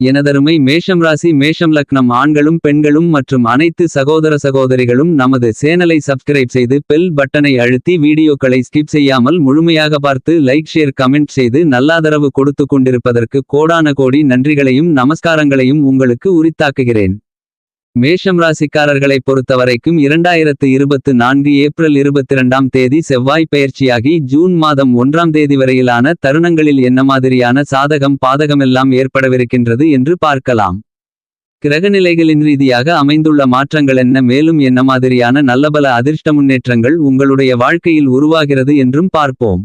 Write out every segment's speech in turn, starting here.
எனதருமை மேஷம் ராசி மேஷம் லக்னம் ஆண்களும் பெண்களும் மற்றும் அனைத்து சகோதர சகோதரிகளும் நமது சேனலை சப்ஸ்கிரைப் செய்து பெல் பட்டனை அழுத்தி வீடியோக்களை ஸ்கிப் செய்யாமல் முழுமையாக பார்த்து லைக் ஷேர் கமெண்ட் செய்து நல்லாதரவு கொடுத்து கொண்டிருப்பதற்கு கோடான கோடி நன்றிகளையும் நமஸ்காரங்களையும் உங்களுக்கு உரித்தாக்குகிறேன். மேஷம் ராசிக்காரர்களை பொறுத்தவரைக்கும் இரண்டாயிரத்து இருபத்து நான்கு ஏப்ரல் இருபத்திரண்டாம் தேதி செவ்வாய் பயிற்சியாகி ஜூன் மாதம் ஒன்றாம் தேதி வரையிலான தருணங்களில் என்ன மாதிரியான சாதகம் பாதகமெல்லாம் ஏற்படவிருக்கின்றது என்று பார்க்கலாம். கிரகநிலைகளின் ரீதியாக அமைந்துள்ள மாற்றங்கள் என்ன? மேலும் என்ன மாதிரியான நல்லபல அதிர்ஷ்ட முன்னேற்றங்கள் உங்களுடைய வாழ்க்கையில் உருவாகிறது என்றும் பார்ப்போம்.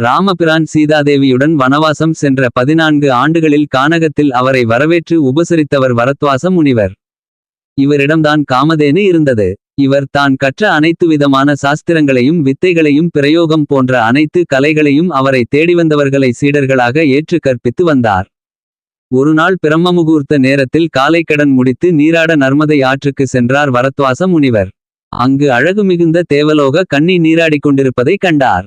ராமபிரான் சீதாதேவியுடன் வனவாசம் சென்ற பதினான்கு ஆண்டுகளில் கானகத்தில் அவரை வரவேற்று உபசரித்தவர் வரத்வாச முனிவர். இவரிடம்தான் காமதேனு இருந்தது. இவர் தான் கற்ற அனைத்து விதமான சாஸ்திரங்களையும் வித்தைகளையும் பிரயோகம் போன்ற அனைத்து கலைகளையும் அவரை தேடிவந்தவர்களை சீடர்களாக ஏற்று கற்பித்து வந்தார். ஒருநாள் பிரம்ம முகூர்த்த நேரத்தில் காலைக்கடன் முடித்து நீராட நர்மதை ஆற்றுக்கு சென்றார் வரத்வாச முனிவர். அங்கு அழகு மிகுந்த தேவலோக கண்ணி நீராடிக் கொண்டிருப்பதைக் கண்டார்.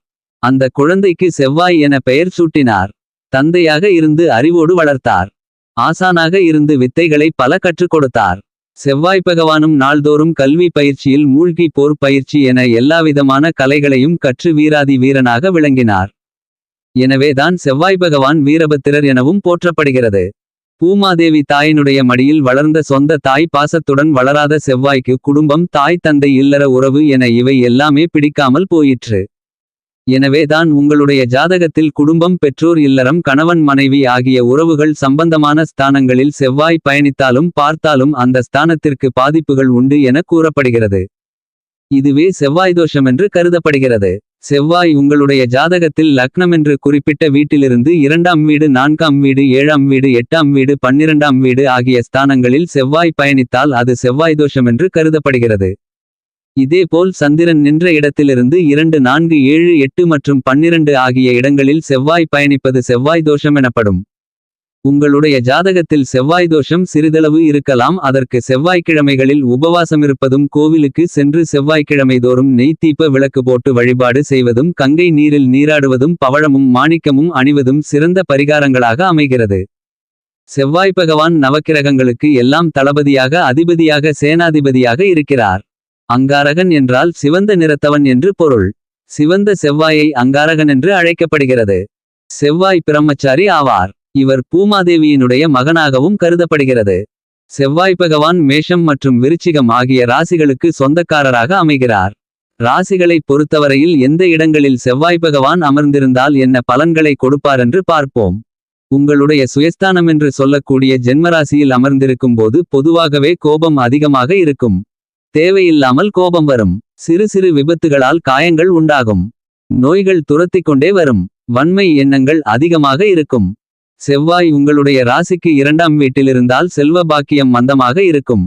அந்த குழந்தைக்கு செவ்வாய் என பெயர் சூட்டினார். தந்தையாக இருந்து அறிவோடு வளர்த்தார். ஆசானாக இருந்து வித்தைகளை பல கற்றுக் கொடுத்தார். செவ்வாய் பகவானும் நாள்தோறும் கல்வி பயிற்சியில் மூழ்கி போர் பயிற்சி என எல்லாவிதமான கலைகளையும் கற்று வீராதி வீரனாக விளங்கினார். எனவேதான் செவ்வாய் பகவான் வீரபத்திரர் எனவும் போற்றப்படுகிறது. பூமாதேவி தாயினுடைய மடியில் வளர்ந்த சொந்த தாய் பாசத்துடன் வளராத செவ்வாய்க்கு குடும்பம் தாய் தந்தை இல்லற உறவு என இவை எல்லாமே பிடிக்காமல் போயிற்று. எனவேதான் உங்களுடைய ஜாதகத்தில் குடும்பம் பெற்றோர் இல்லறம் கணவன் மனைவி ஆகிய உறவுகள் சம்பந்தமான ஸ்தானங்களில் செவ்வாய் பயணித்தாலும் பார்த்தாலும் அந்த ஸ்தானத்திற்கு பாதிப்புகள் உண்டு என கூறப்படுகிறது. இதுவே செவ்வாய் தோஷமென்று கருதப்படுகிறது. செவ்வாய் உங்களுடைய ஜாதகத்தில் லக்னமென்று குறிப்பிட்ட வீட்டிலிருந்து இரண்டாம் வீடு நான்காம் வீடு ஏழாம் வீடு எட்டாம் வீடு பன்னிரண்டாம் வீடு ஆகிய ஸ்தானங்களில் செவ்வாய் பயணித்தால் அது செவ்வாய் தோஷமென்று கருதப்படுகிறது. இதேபோல் சந்திரன் நின்ற இடத்திலிருந்து இரண்டு நான்கு ஏழு எட்டு மற்றும் பன்னிரண்டு ஆகிய இடங்களில் செவ்வாய் பயணிப்பது செவ்வாய் தோஷம் எனப்படும். உங்களுடைய ஜாதகத்தில் செவ்வாய் தோஷம் சிறிதளவு இருக்கலாம். அதற்கு செவ்வாய்க்கிழமைகளில் உபவாசமிருப்பதும் கோவிலுக்கு சென்று செவ்வாய்க்கிழமை தோறும் நெய் தீப்ப விளக்கு போட்டு வழிபாடு செய்வதும் கங்கை நீரில் நீராடுவதும் பவழமும் மாணிக்கமும் அணிவதும் சிறந்த பரிகாரங்களாக அமைகிறது. செவ்வாய் பகவான் நவக்கிரகங்களுக்கு எல்லாம் தளபதியாக அதிபதியாக சேனாதிபதியாக இருக்கிறார். அங்காரகன் என்றால் சிவந்த நிறத்தவன் என்று பொருள். சிவந்த செவ்வாயை அங்காரகன் என்று அழைக்கப்படுகிறது. செவ்வாய் பிரம்மச்சாரி ஆவார். இவர் பூமாதேவியினுடைய மகனாகவும் கருதப்படுகிறது. செவ்வாய் பகவான் மேஷம் மற்றும் விருச்சிகம் ஆகிய ராசிகளுக்கு சொந்தக்காரராக அமைகிறார். ராசிகளை பொறுத்தவரையில் எந்த இடங்களில் செவ்வாய் பகவான் அமர்ந்திருந்தால் என்ன பலன்களை கொடுப்பாரென்று பார்ப்போம். உங்களுடைய சுயஸ்தானம் என்று சொல்லக்கூடிய ஜென்மராசியில் அமர்ந்திருக்கும் போது பொதுவாகவே கோபம் அதிகமாக இருக்கும். தேவையில்லாமல் கோபம் வரும். சிறு சிறு விபத்துகளால் காயங்கள் உண்டாகும். நோய்கள் துரத்திக் கொண்டே வரும். வன்மை எண்ணங்கள் அதிகமாக இருக்கும். செவ்வாய் உங்களுடைய ராசிக்கு இரண்டாம் வீட்டிலிருந்தால் செல்வ பாக்கியம் மந்தமாக இருக்கும்.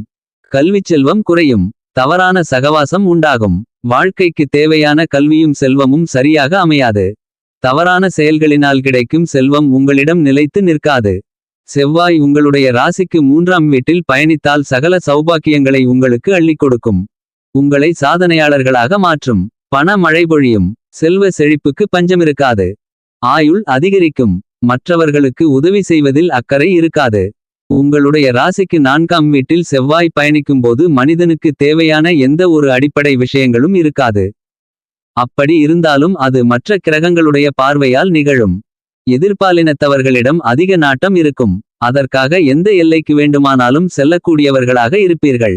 கல்விச் செல்வம் குறையும். தவறான சகவாசம் உண்டாகும். வாழ்க்கைக்கு தேவையான கல்வியும் செல்வமும் சரியாக அமையாது. தவறான செயல்களினால் கிடைக்கும் செல்வம் உங்களிடம் நிலைத்து நிற்காது. செவ்வாய் உங்களுடைய ராசிக்கு மூன்றாம் வீட்டில் பயணித்தால் சகல சௌபாக்கியங்களை உங்களுக்கு அள்ளிக் கொடுக்கும். உங்களை சாதனையாளர்களாக மாற்றும். பண மழை பொழியும். செல்வ செழிப்புக்கு பஞ்சமிருக்காது. ஆயுள் அதிகரிக்கும். மற்றவர்களுக்கு உதவி செய்வதில் அக்கறை இருக்காது. உங்களுடைய ராசிக்கு நான்காம் வீட்டில் செவ்வாய் பயணிக்கும்போது மனிதனுக்கு தேவையான எந்த ஒரு அடிப்படை விஷயங்களும் இருக்காது. அப்படி இருந்தாலும் அது மற்ற கிரகங்களுடைய பார்வையால் நிகழும். எதிர்பாலினத்தவர்களிடம் அதிக நாட்டம் இருக்கும். அதற்காக எந்த எல்லைக்கு வேண்டுமானாலும் செல்லக்கூடியவர்களாக இருப்பீர்கள்.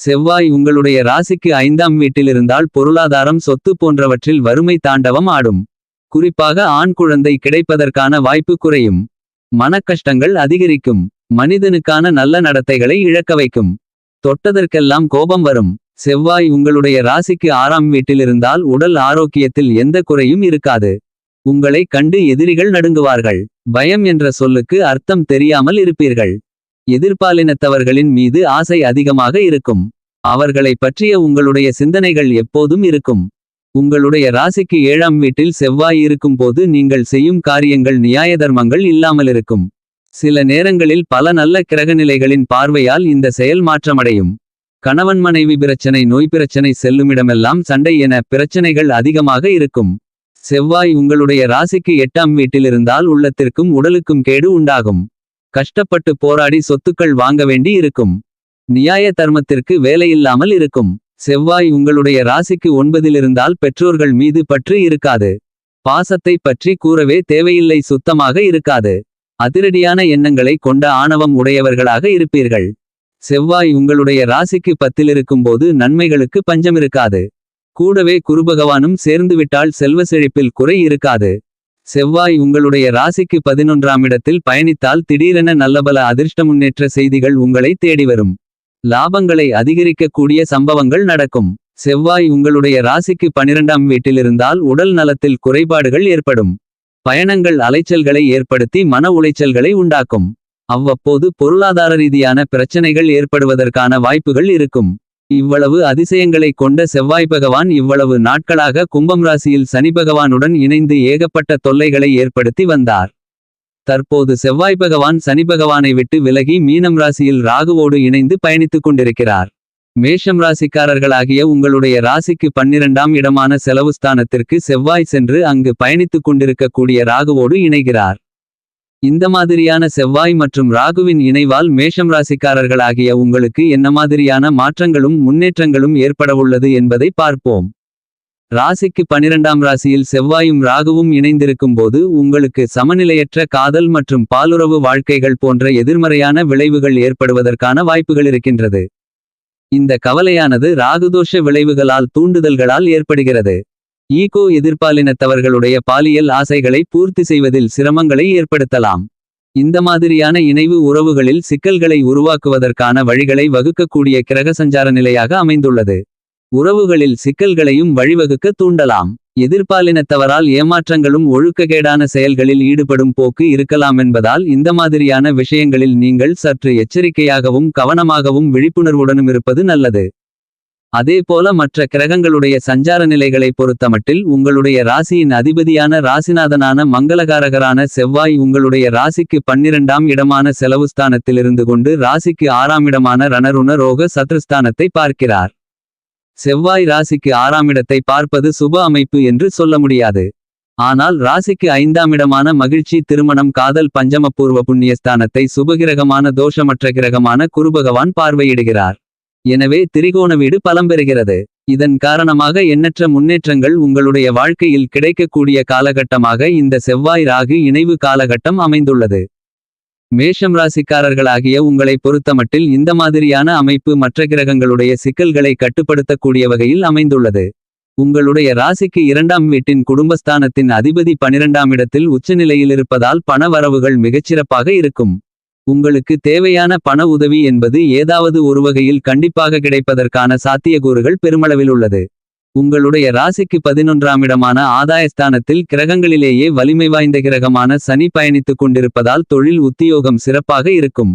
செவ்வாய் உங்களுடைய ராசிக்கு ஐந்தாம் வீட்டிலிருந்தால் பொருளாதாரம் சொத்து போன்றவற்றில் வறுமை தாண்டவம் ஆடும். குறிப்பாக ஆண் குழந்தை கிடைப்பதற்கான வாய்ப்பு குறையும். மனக்கஷ்டங்கள் அதிகரிக்கும். மனிதனுக்கான நல்ல நடத்தைகளை இழக்க வைக்கும். தொட்டதற்கெல்லாம் கோபம் வரும். செவ்வாய் உங்களுடைய ராசிக்கு ஆறாம் வீட்டிலிருந்தால் உடல் ஆரோக்கியத்தில் எந்த குறையும் இருக்காது. உங்களை கண்டு எதிரிகள் நடுங்குவார்கள். பயம் என்ற சொல்லுக்கு அர்த்தம் தெரியாமல் இருப்பீர்கள். எதிர்பாலினத்தவர்களின் மீது ஆசை அதிகமாக இருக்கும். அவர்களை பற்றிய உங்களுடைய சிந்தனைகள் எப்போதும் இருக்கும். உங்களுடைய ராசிக்கு ஏழாம் வீட்டில் செவ்வாய் இருக்கும் போது நீங்கள் செய்யும் காரியங்கள் நியாய தர்மங்கள் இல்லாமலிருக்கும் சில நேரங்களில் பல நல்ல கிரகநிலைகளின் பார்வையால் இந்த செயல் மாற்றமடையும். கணவன் மனைவி பிரச்சனை நோய் பிரச்சனை செல்லுமிடமெல்லாம் சண்டை என பிரச்சனைகள் அதிகமாக இருக்கும். செவ்வாய் உங்களுடைய ராசிக்கு எட்டாம் வீட்டிலிருந்தால் உள்ளத்திற்கும் உடலுக்கும் கேடு உண்டாகும். கஷ்டப்பட்டு போராடி சொத்துக்கள் வாங்க வேண்டி இருக்கும். நியாய தர்மத்திற்கு வேலையில்லாமல் இருக்கும். செவ்வாய் உங்களுடைய ராசிக்கு ஒன்பதிலிருந்தால் பெற்றோர்கள் மீது பற்று இருக்காது. பாசத்தை பற்றி கூறவே தேவையில்லை சுத்தமாக இருக்காது. அதிரடியான எண்ணங்களை கொண்ட ஆணவம் உடையவர்களாக இருப்பீர்கள். செவ்வாய் உங்களுடைய ராசிக்கு பத்திலிருக்கும்போது நன்மைகளுக்கு பஞ்சமிருக்காது கூடவே குருபகவானும் சேர்ந்துவிட்டால் செல்வ செழிப்பில் குறை இருக்காது. செவ்வாய் உங்களுடைய ராசிக்கு பதினொன்றாம் இடத்தில் பயணித்தால் திடீரென நல்லபல அதிர்ஷ்ட முன்னேற்ற செய்திகள் உங்களை தேடி வரும். லாபங்களை அதிகரிக்கக்கூடிய சம்பவங்கள் நடக்கும். செவ்வாய் உங்களுடைய ராசிக்கு பனிரெண்டாம் வீட்டிலிருந்தால் உடல் நலத்தில் குறைபாடுகள் ஏற்படும். பயணங்கள் அலைச்சல்களை ஏற்படுத்தி மன உளைச்சல்களை உண்டாக்கும். அவ்வப்போது பொருளாதார ரீதியான பிரச்சனைகள் ஏற்படுவதற்கான வாய்ப்புகள் இருக்கும். இவ்வளவு அதிசயங்களை கொண்ட செவ்வாய் பகவான் இவ்வளவு நாட்களாக கும்பம் ராசியில் சனி பகவானுடன் இணைந்து ஏகப்பட்ட தொல்லைகளை ஏற்படுத்தி வந்தார். தற்போது செவ்வாய் பகவான் சனி பகவானை விட்டு விலகி மீனம் ராசியில் ராகுவோடு இணைந்து பயணித்துக் கொண்டிருக்கிறார். மேஷம் ராசிக்காரர்களாகிய உங்களுடைய ராசிக்கு பன்னிரண்டாம் இடமான செலவு ஸ்தானத்திற்கு செவ்வாய் சென்று அங்கு பயணித்துக் கொண்டிருக்கக்கூடிய ராகுவோடு இணைகிறார். இந்த மாதிரியான செவ்வாய் மற்றும் ராகுவின் இணைவால் மேஷம் ராசிக்காரர்களாகிய உங்களுக்கு என்ன மாதிரியான மாற்றங்களும் முன்னேற்றங்களும் ஏற்படவுள்ளது என்பதை பார்ப்போம். ராசிக்கு பனிரெண்டாம் ராசியில் செவ்வாயும் ராகுவும் இணைந்திருக்கும்போது உங்களுக்கு சமநிலையற்ற காதல் மற்றும் பாலுறவு வாழ்க்கைகள் போன்ற எதிர்மறையான விளைவுகள் ஏற்படுவதற்கான வாய்ப்புகள் இருக்கின்றது. இந்த கவலையானது ராகுதோஷ விளைவுகளால் தூண்டுதல்களால் ஏற்படுகிறது. ஈகோ எதிர்பாலினத்தவர்களுடைய பாலியல் ஆசைகளை பூர்த்தி செய்வதில் சிரமங்களை ஏற்படுத்தலாம். இந்த மாதிரியான இணைவு உறவுகளில் சிக்கல்களை உருவாக்குவதற்கான வழிகளை வகுக்கக்கூடிய கிரக சஞ்சார நிலையாக அமைந்துள்ளது. உறவுகளில் சிக்கல்களையும் வழிவகுக்க தூண்டலாம். எதிர்பாலினத்தவரால் ஏமாற்றங்களும் ஒழுக்ககேடான செயல்களில் ஈடுபடும் போக்கு இருக்கலாமென்பதால் இந்த மாதிரியான விஷயங்களில் நீங்கள் சற்று எச்சரிக்கையாகவும் கவனமாகவும் விழிப்புணர்வுடனும் இருப்பது நல்லது. அதேபோல மற்ற கிரகங்களுடைய சஞ்சார நிலைகளை பொறுத்தமட்டில் உங்களுடைய ராசியின் அதிபதியான ராசிநாதனான மங்களகாரகரான செவ்வாய் உங்களுடைய ராசிக்கு பன்னிரண்டாம் இடமான செலவுஸ்தானத்திலிருந்து கொண்டு ராசிக்கு ஆறாம் இடமான ரணருண ரோக சத்ருஸ்தானத்தை பார்க்கிறார். செவ்வாய் ராசிக்கு ஆறாம் இடத்தை பார்ப்பது சுப அமைப்பு என்று சொல்ல முடியாது. ஆனால் ராசிக்கு ஐந்தாம் இடமான மகிழ்ச்சி திருமணம் காதல் பஞ்சமபூர்வ புண்ணியஸ்தானத்தை சுபகிரகமான தோஷமற்ற கிரகமான குருபகவான் பார்வையிடுகிறார். எனவே திரிகோண வீடு பலம் பெறுகிறது. இதன் காரணமாக எண்ணற்ற முன்னேற்றங்கள் உங்களுடைய வாழ்க்கையில் கிடைக்கக்கூடிய காலகட்டமாக இந்த செவ்வாய் ராகு இணைவு காலகட்டம் அமைந்துள்ளது. மேஷம் ராசிக்காரர்களாகிய உங்களை பொறுத்தமட்டில் இந்த மாதிரியான அமைப்பு மற்ற கிரகங்களுடைய சிக்கல்களை கட்டுப்படுத்தக்கூடிய வகையில் அமைந்துள்ளது. உங்களுடைய ராசிக்கு இரண்டாம் வீட்டின் குடும்பஸ்தானத்தின் அதிபதி பனிரெண்டாம் இடத்தில் உச்சநிலையில் இருப்பதால் பண வரவுகள் மிகச்சிறப்பாக இருக்கும். உங்களுக்கு தேவையான பண உதவி என்பது ஏதாவது ஒரு வகையில் கண்டிப்பாக கிடைப்பதற்கான சாத்தியக்கூறுகள் பெருமளவில் உள்ளது உங்களுடைய ராசிக்கு பதினொன்றாம் இடமான ஆதாயஸ்தானத்தில் கிரகங்களிலேயே வலிமை வாய்ந்த கிரகமான சனி பயணித்துக் கொண்டிருப்பதால் தொழில் உத்தியோகம் சிறப்பாக இருக்கும்.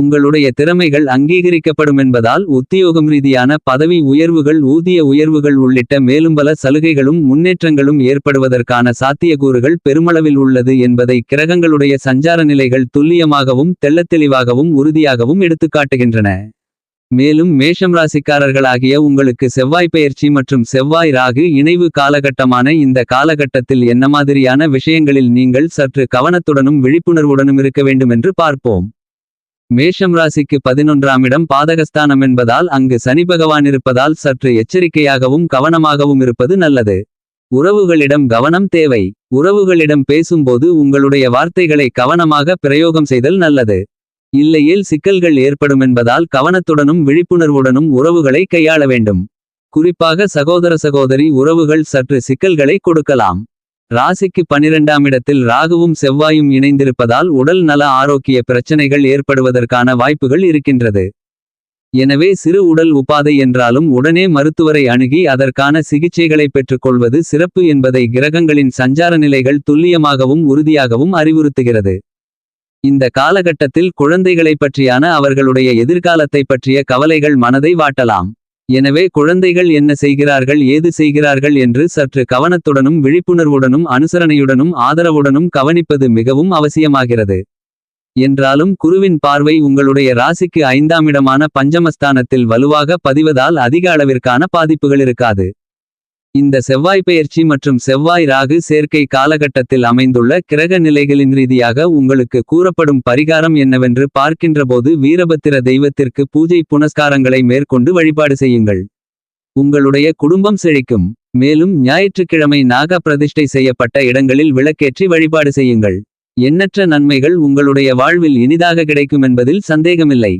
உங்களுடைய திறமைகள் அங்கீகரிக்கப்படும் என்பதால் உத்தியோகம் ரீதியான பதவி உயர்வுகள் ஊதிய உயர்வுகள் உள்ளிட்ட மேலும் பல சலுகைகளும் முன்னேற்றங்களும் ஏற்படுவதற்கான சாத்தியக்கூறுகள் பெருமளவில் உள்ளது என்பதை கிரகங்களுடைய சஞ்சார நிலைகள் துல்லியமாகவும் தெள்ளத்தெளிவாகவும் உறுதியாகவும் எடுத்துக்காட்டுகின்றன. மேலும் மேஷம் ராசிக்காரர்களாகிய உங்களுக்கு செவ்வாய் பெயர்ச்சி மற்றும் செவ்வாய் ராகு இணைவு காலகட்டமான இந்த காலகட்டத்தில் என்ன மாதிரியான விஷயங்களில் நீங்கள் சற்று கவனத்துடனும் விழிப்புணர்வுடனும் இருக்க வேண்டுமென்று பார்ப்போம். மேஷம் ராசிக்கு பதினொன்றாம் இடம் பாதகஸ்தானம் என்பதால் அங்கு சனி பகவான் இருப்பதால் சற்று எச்சரிக்கையாகவும் கவனமாகவும் இருப்பது நல்லது. உறவுகளிடம் கவனம் தேவை. உறவுகளிடம் பேசும்போது உங்களுடைய வார்த்தைகளை கவனமாக பிரயோகம் செய்தல் நல்லது. இல்லையேல் சிக்கல்கள் ஏற்படும் என்பதால் கவனத்துடனும் விழிப்புணர்வுடனும் உறவுகளை கையாள வேண்டும். குறிப்பாக சகோதர சகோதரி உறவுகள் சற்று சிக்கல்களை கொடுக்கலாம். ராசிக்கு பனிரெண்டாம் இடத்தில் ராகுவும் செவ்வாயும் இணைந்திருப்பதால் உடல் நல ஆரோக்கிய பிரச்சனைகள் ஏற்படுவதற்கான வாய்ப்புகள் இருக்கின்றது. எனவே சிறு உடல் உபாதை என்றாலும் உடனே மருத்துவரை அணுகி அதற்கான சிகிச்சைகளை பெற்றுக்கொள்வது சிறப்பு என்பதை கிரகங்களின் சஞ்சார நிலைகள் துல்லியமாகவும் உறுதியாகவும் அறிவுறுத்துகிறது. இந்த காலகட்டத்தில் குழந்தைகளைப் பற்றியான அவர்களுடைய எதிர்காலத்தைப் பற்றிய கவலைகள் மனதை வாட்டலாம். எனவே குழந்தைகள் என்ன செய்கிறார்கள் ஏது செய்கிறார்கள் என்று சற்று கவனத்துடனும் விழிப்புணர்வுடனும் அனுசரணையுடனும் ஆதரவுடனும் கவனிப்பது மிகவும் அவசியமாகிறது. என்றாலும் குருவின் பார்வை உங்களுடைய ராசிக்கு ஐந்தாம் இடமான பஞ்சமஸ்தானத்தில் வலுவாக பதிவதால் அதிக அளவிற்கான பாதிப்புகள் இருக்காது. இந்த செவ்வாய் பெயர்ச்சி மற்றும் செவ்வாய் ராகு சேர்க்கை காலகட்டத்தில் அமைந்துள்ள கிரக நிலைகளின் ரீதியாக உங்களுக்கு கூறப்படும் பரிகாரம் என்னவென்று பார்க்கின்றபோது வீரபத்திர தெய்வத்திற்கு பூஜை புனஸ்காரங்களை மேற்கொண்டு வழிபாடு செய்யுங்கள். உங்களுடைய குடும்பம் செழிக்கும். மேலும் ஞாயிற்றுக்கிழமை நாக பிரதிஷ்டை செய்யப்பட்ட இடங்களில் விளக்கேற்றி வழிபாடு செய்யுங்கள். எண்ணற்ற நன்மைகள் உங்களுடைய வாழ்வில் இனிதாக கிடைக்கும் என்பதில் சந்தேகமில்லை.